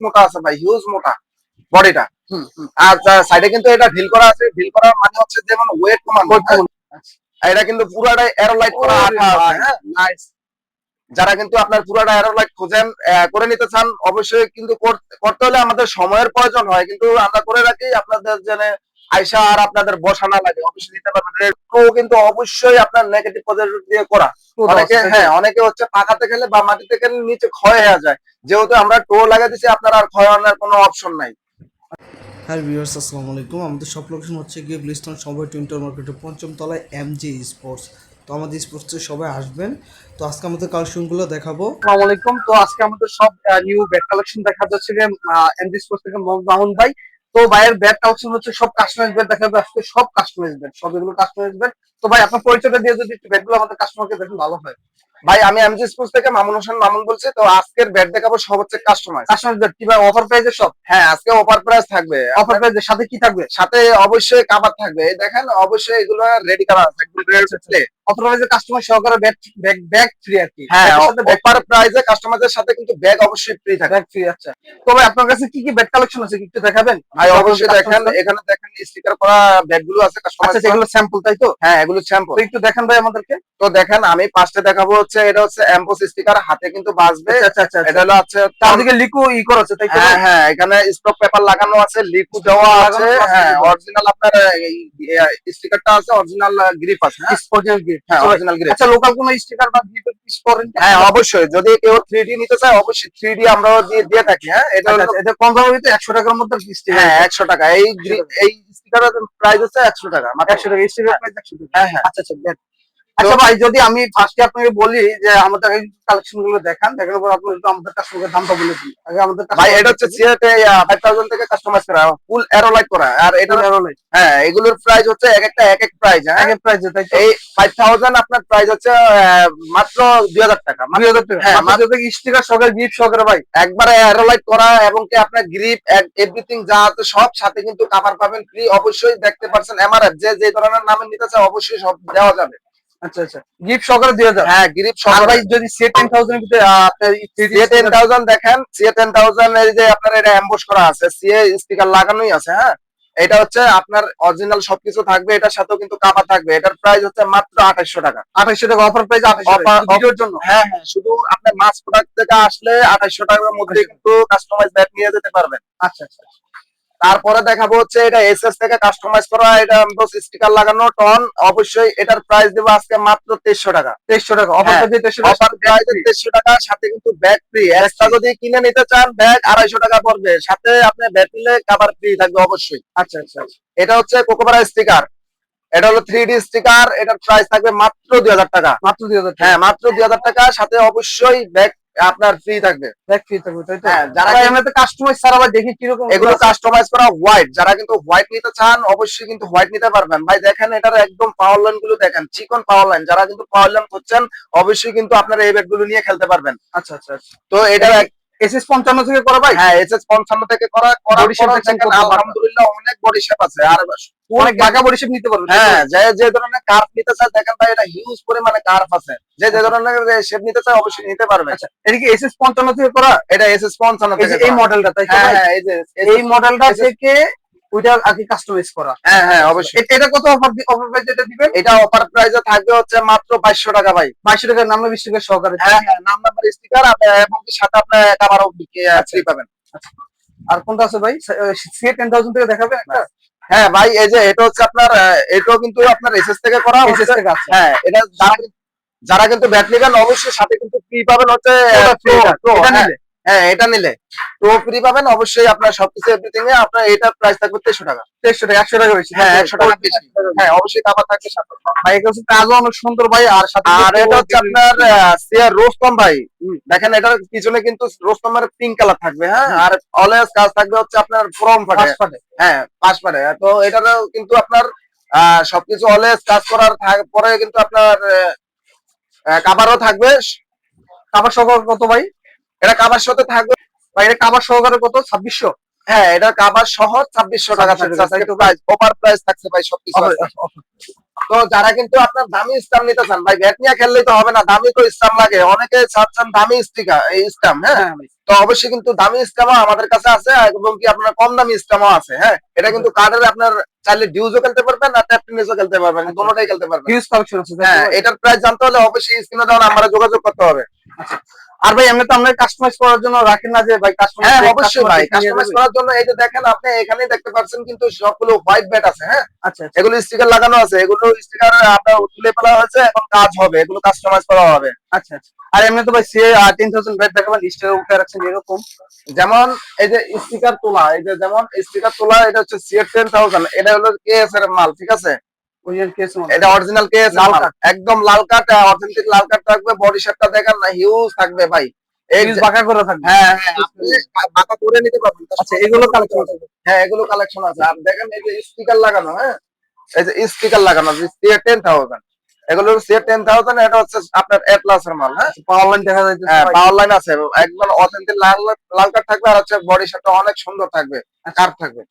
মোটা আছে ভাই হিউজ মোটা বডিটা। আর সাইডে কিন্তু এটা ঢিল করা আছে ঢিল করা মানে হচ্ছে যেমন ওয়েট কমানো এটা কিন্তু পুরাটাই এরোলাইট করা আঠা আছে হ্যাঁ? নাইস যারা কিন্তু আপনার পুরাটা এরোলাইট খোঁজেন করে নিতে চান অবশ্যই কিন্তু কর- করতে হলে আমাদের সময়ের প্রয়োজন হয় কিন্তু আমরা করে রাখি আপনাদের জন্য আয়সা আর আপনাদের বসা না লাগে অবশ্যই নিতে পারবেন কিন্তু অবশ্যই আপনার নেগেটিভ পজিটিভ দিয়ে করা। অনেকে হ্যাঁ অনেকে হচ্ছে পাকাতে খেলে বা মাটিতে খেলে নিচে ক্ষয় হয়ে যায়। যেহেতু আমরা টো লাগাই দিচ্ছি আপনার আর ক্ষয় হওয়ার কোনো অপশন নাই। হ্যাঁ ভিউয়ার্স আসসালামু আলাইকুম। আমাদের সব লোকেশন হচ্ছে গিয়ে ব্লিস্টন সবাই টুইন্টার মার্কেটের পঞ্চম তলায় এমজি স্পোর্টস তো আমাদের স্পোর্টসে সবাই আসবেন। তো আজকে আমাদের কালেকশনগুলো দেখাবো। আসসালামু আলাইকুম। তো আজকে আমাদের সব নিউ ব্যাট কালেকশন দেখা যাচ্ছে যে এমডি স্পোর্টস থেকে মোহাম্মদ ভাই তো ভাইয়ের ব্যাট কালেকশন হচ্ছে সব কাস্টমাইজ ব্যাট দেখা যাবে আজকে সব কাস্টমাইজ ব্যাট সব এগুলো কাস্টমাইজ ব্যাট তো ভাই আপনার পরিচয়টা দিয়ে যদি একটু ব্যাটগুলো আমাদের কাস্টমারকে দেখেন ভালো হয়। ভাই আমি এমজি স্পোর্টস থেকে মামুন হোসেন মামুন বলছি তো আজকের ব্যাট দেখাবো সব হচ্ছে কাস্টমার কাস্টমাইজ ব্যাট কি ভাই অফার প্রাইজের সব? হ্যাঁ আজকে অফার প্রাইস থাকবে। অফার প্রাইজের সাথে কি থাকবে? সাথে অবশ্যই কাভার থাকবে। এই দেখেন অবশ্যই এগুলো রেডি একদম to play। অফার কাস্টমার সহকারে ব্যাট ব্যাগ ব্যাগ ফ্রি আর কি হ্যাঁ অফার প্রাইসে কাস্টমারদের সাথে কিন্তু ব্যাগ অবশ্যই ফ্রি থাকে ব্যাগ ফ্রি আচ্ছা তো ভাই আপনার কাছে কি কি ব্যাট কালেকশন আছে একটু দেখাবেন ভাই অবশ্যই দেখেন এখানে দেখেন স্টিকার করা ব্যাগগুলো আছে কাস্টমার আচ্ছা এগুলো স্যাম্পল তাই তো হ্যাঁ এগুলো স্যাম্পল একটু দেখান ভাই আমাদেরকে তো দেখেন আমি পাঁচটা দেখাবো হচ্ছে এটা হচ্ছে এম্পোস স্টিকার হাতে কিন্তু বাজবে আচ্ছা আচ্ছা আচ্ছা এটা হলো হচ্ছে চারদিকে লিকু ই করেছে তাই তো হ্যাঁ হ্যাঁ এখানে স্টক পেপার লাগানো আছে লিকু দেওয়া আছে হ্যাঁ অরিজিনাল আপনার স্টিকারটা আছে অরিজিনাল গ্রিপ আছে হ্যাঁ স্পোর্টিং গিফট হ্যাঁ অরিজিনাল গ্রিপ আচ্ছা লোকাল কোনো স্টিকার বা গিফট পিস করেন? হ্যাঁ অবশ্যই। যদি কেউ থ্রি ডি নিতে চায় অবশ্যই থ্রি ডি আমরাও দিয়ে দিয়ে থাকি হ্যাঁ? এটা আচ্ছা, আচ্ছা, এটা কম দামের ভিতরে একশো টাকার মধ্যে স্টিকার হ্যাঁ একশো টাকা। এই এই স্টিকারের প্রাইস হচ্ছে একশো টাকা মাত্র। একশো টাকা স্টিকার প্রাইস একশো টাকা। হ্যাঁ হ্যাঁ। আচ্ছা আচ্ছা। আচ্ছা ভাই যদি আমি ফার্স্টে আপনাকে বলি যে আমাদের এই কালেকশনগুলো দেখান দেখানোর পর আপনি একটু আমাদের কাস্টমারের দামটা বলে দিন। আগে আমাদের ভাই এটা হচ্ছে ফাইভ থাউজেন্ড থেকে কাস্টমাইজ করা ফুল অ্যারোলাইট করা আর এটা হ্যাঁ এগুলোর প্রাইস হচ্ছে এক একটা এক এক প্রাইস হ্যাঁ? আগে প্রাইস তাই তো? এই ফাইভ থাউজেন্ড আপনার প্রাইস হচ্ছে মাত্র দুই হাজার টাকা। দুই হাজার টাকা। হ্যাঁ, মাত্র স্টিকার সহকারে গিফট সহকারে ভাই। একবারে অ্যারোলাইট করা এবং কি আপনার গ্রিপ এভরিথিং যা আছে সব সাথে কিন্তু কাভার পাবেন ফ্রি অবশ্যই দেখতে পাচ্ছেন এমআরএফ যে যে ধরনের নামে নিতে চায় অবশ্যই সব দেওয়া যাবে। আচ্ছা আচ্ছা। গিফট সহকারে দুই হাজার হ্যাঁ গ্রিপ আর যদি থাউজেন্ড ভিতরে আহ, আপনার দেখেন যে এটা করা আছে সিএ স্টিকার লাগানোই আছে হ্যাঁ? এটা হচ্ছে আপনার অরিজিনাল সবকিছু থাকবে এটার সাথেও কিন্তু কাভার থাকবে। এটার প্রাইস হচ্ছে মাত্র আঠাশশো টাকা। আঠাশশো টাকা অফার প্রাইস ভিডিওর জন্য? হ্যাঁ হ্যাঁ শুধু আপনার মাস প্রোডাক্ট থেকে আসলে আঠাশশো টাকার মধ্যে কিন্তু কাস্টমাইজ ব্যাগ নিয়ে যেতে পারবেন। আচ্ছা আচ্ছা। তারপরে দেখাবো হচ্ছে এটা এসএস থেকে কাস্টমাইজ করা এটা স্টিকার লাগানো টন অবশ্যই এটার প্রাইস দেবো আজকে মাত্র তেইশশো টাকা। তেইশশো টাকা অফার হ্যাঁ, তেইশশো টাকা সাথে কিন্তু ব্যাগ ফ্রি এক্সট্রা যদি কিনে নিতে চান ব্যাগ আড়াইশো টাকা পড়বে। সাথে আপনি ব্যাগ নিলে কাবার ফ্রি থাকবে অবশ্যই। আচ্ছা আচ্ছা আচ্ছা। এটা হচ্ছে কোকোপারা স্টিকার এটা হলো থ্রি ডি স্টিকার এটার প্রাইস থাকবে মাত্র দুই হাজার টাকা। মাত্র দুই হাজার হ্যাঁ মাত্র দুই হাজার টাকা। সাথে অবশ্যই ব্যাগ আপনার ফ্রি থাকবে। ফ্রি থাকবে তাই তো? হ্যাঁ, যারা এমনিতে কাস্টমাইজ ছাড়া আবার দেখি এগুলো কাস্টমাইজ করা হোয়াইট যারা কিন্তু হোয়াইট নিতে চান অবশ্যই কিন্তু হোয়াইট নিতে পারবেন। ভাই দেখেন এটার একদম পাওয়ার লাইনগুলো দেখেন চিকন পাওয়ার লাইন যারা কিন্তু পাওয়ার লাইন করছেন অবশ্যই কিন্তু আপনারা এই ব্যাগগুলো নিয়ে খেলতে পারবেন। আচ্ছা আচ্ছা আচ্ছা। তো এটা এসএস পঞ্চান্ন থেকে করা ভাই? হ্যাঁ এসএস পঞ্চান্ন থেকে করা। আলহামদুলিল্লাহ অনেক বডি শেপ আছে। আর অনেক বাঁকা বডি শেপ নিতে পারবে হ্যাঁ যে যে ধরনের কার্ভ নিতে চায় দেখেন ভাই এটা হিউজ পরিমাণে কার্ভ আছে। যে যে ধরনের শেপ নিতে চায় অবশ্যই নিতে পারবে। আচ্ছা এটা কি এসএস পঞ্চান্ন থেকে করা? এটা এসএস পঞ্চান্ন এই যে থেকে এই। মডেলটা তাই হ্যাঁ হ্যাঁ এই যে এই মডেলটা থেকে ওইটা আগে কাস্টমাইজ করা। হ্যাঁ হ্যাঁ অবশ্যই। এটা কত অফার অফার প্রাইস এটা দিবেন? এটা অফার প্রাইসে থাকবে হচ্ছে মাত্র টাকা ভাই। নামে সহকারে হ্যাঁ হ্যাঁ নাম নাম্বার স্টিকার এবং সাথে আপনার আবারও ফ্রি পাবেন। আর কোনটা আছে ভাই? সি টেন থাউজেন্ড থেকে দেখাবে একটা? হ্যাঁ ভাই এই যে এটা হচ্ছে আপনার এটাও কিন্তু আপনার এসএস থেকে করা এসএস হচ্ছে। থেকে আছে। হ্যাঁ এটা যারা কিন্তু ব্যাট নেবেন অবশ্যই সাথে কিন্তু ফ্রি পাবেন হচ্ছে এটা নিলে। হ্যাঁ এটা নিলে। তো ফ্রি পাবেন অবশ্যই আপনার সবকিছু এভরিথিং এ। আপনার এটা প্রাইস থাকবে তেইশশো টাকা। দেড়শো টাকা একশো টাকা বেশি। হ্যাঁ একশো টাকা বেশি। হ্যাঁ অবশ্যই কাবার থাকবে সাথে ভাই এটা হচ্ছে কাজও অনেক সুন্দর ভাই আর সাথে আর এটা হচ্ছে আপনার সিয়ার রোস্তম ভাই। দেখেন এটার পিছনে কিন্তু রোস্তমের পিঙ্ক কালার থাকবে হ্যাঁ? আর অলওয়েজ কাজ থাকবে হচ্ছে আপনার ফ্রম ফাটে হ্যাঁ পাঁচ পারে তো এটারও কিন্তু আপনার আহ, সবকিছু অলওয়েজ কাজ করার পরে কিন্তু আপনার কাবারও থাকবে। কাবার সহকারে কত ভাই? এটা কাবার সাথে থাকবে। ভাই এটা কাবার সহকারে কত? ছাব্বিশশো? হ্যাঁ এটা কাবার সহ ছাব্বিশশো টাকা 2600 থাকছে? প্রাইস ওভার প্রাইস থাকছে ভাই সবকিছু তো যারা কিন্তু আপনার দামি স্টাম নিতে চান ভাই ব্যাট নিয়ে খেললেই তো হবে না। দামি তো স্টাম লাগে। অনেকে চাচ্ছেন দামি স্টিকার এই স্টাম হ্যাঁ? হ্যাঁ তো অবশ্যই কিন্তু দামি স্টামও আমাদের কাছে আছে এবং কি আপনার কম দামি স্টামও আছে হ্যাঁ? এটা কিন্তু কার্ডের আপনার চাইলে ডিউজও খেলতে পারবেন আর ট্যাপ টেনিসও খেলতে পারবেন আচ্ছা। দুটোটাই খেলতে পারবেন। হ্যাঁ এটার প্রাইস জানতে হলে অবশ্যই স্ক্রিনে দেওয়া নাম্বারে যোগাযোগ করতে হবে। আর ভাই এমনি তো আমরা কাস্টমাইজ করার জন্য রাখেন না যে ভাই কাস্টমাইজ হ্যাঁ অবশ্যই ভাই কাস্টমাইজ করার জন্য এই যে দেখেন আপনি এখানেই দেখতে পাচ্ছেন কিন্তু সবগুলো হোয়াইট ব্যাট আছে হ্যাঁ? আচ্ছা আচ্ছা। এগুলো স্টিকার লাগানো আছে এগুলো স্টিকার আপনার তুলে ফেলা হয়েছে এখন কাজ হবে এগুলো কাস্টমাইজ করা হবে। আচ্ছা আচ্ছা। আর এমনি তো ভাই সে টেন থাউজেন্ড ব্যাট দেখাবেন স্টার উঠে রাখছেন এরকম। যেমন এই যে স্টিকার তোলা এই যে যেমন স্টিকার তোলা এটা হচ্ছে টেন থাউজেন্ড এটা হলো কেএস এর মাল ঠিক আছে? এটা অরিজিনাল লাল। একদম লাল অথেন্টিক লাল থাকবে বডি শেপটা দেখেন না হিউজ থাকবে ভাই। এই হিউজ বাঁকা করে থাকবে। হ্যাঁ হ্যাঁ আপনি বাঁকা করে নিতে পারবেন আচ্ছা এগুলো কালেকশন আছে। হ্যাঁ এগুলো কালেকশন আছে। আর দেখেন এই যে স্টিকার লাগানো হ্যাঁ? এই যে স্টিকার লাগানো টেন থাউজেন্ড এগুলো টেন থাউজেন্ড এটা হচ্ছে আপনার মাল হ্যাঁ? পাওয়ার লাইন দেখা যাচ্ছে হ্যাঁ পাওয়ার লাইন আছে। একদম অথেন্টিক লাল লাল থাকবে আর হচ্ছে বডি শেপটা অনেক সুন্দর থাকবে কার থাকবে।